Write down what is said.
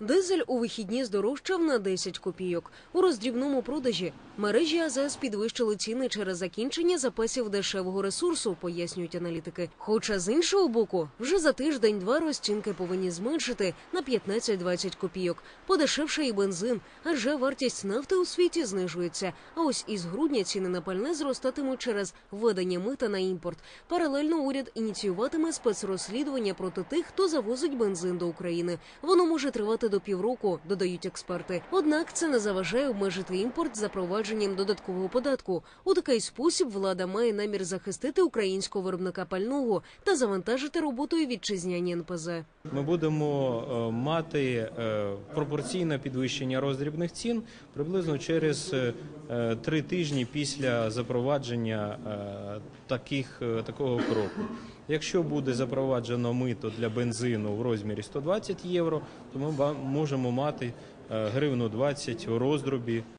Дизель у вихідні здорожчав на 10 копійок. У роздрібному продажі мережі АЗС підвищили ціни через закінчення запасів дешевого ресурсу, пояснюють аналітики. Хоча з іншого боку, вже за тиждень-два розцінки повинні зменшити на 15-20 копійок. Подешевше і бензин, адже вартість нафти у світі знижується. А ось із грудня ціни на пальне зростатимуть через введення мита на імпорт. Паралельно уряд ініціюватиме спецрозслідування проти тих, хто завозить бензин до України. Воно може тривати до півроку, додають експерти. Однак це не заважає обмежити імпорт запровадженням додаткового податку. У такий спосіб влада має намір захистити українського виробника пального та завантажити роботою вітчизняні НПЗ. Ми будемо е, мати е, пропорційне підвищення роздрібних цін приблизно через е, три тижні після запровадження таких, такого кроку. Якщо буде запроваджено мито для бензину в розмірі 120 євро, то ми можемо мати е, гривну 20 у роздробі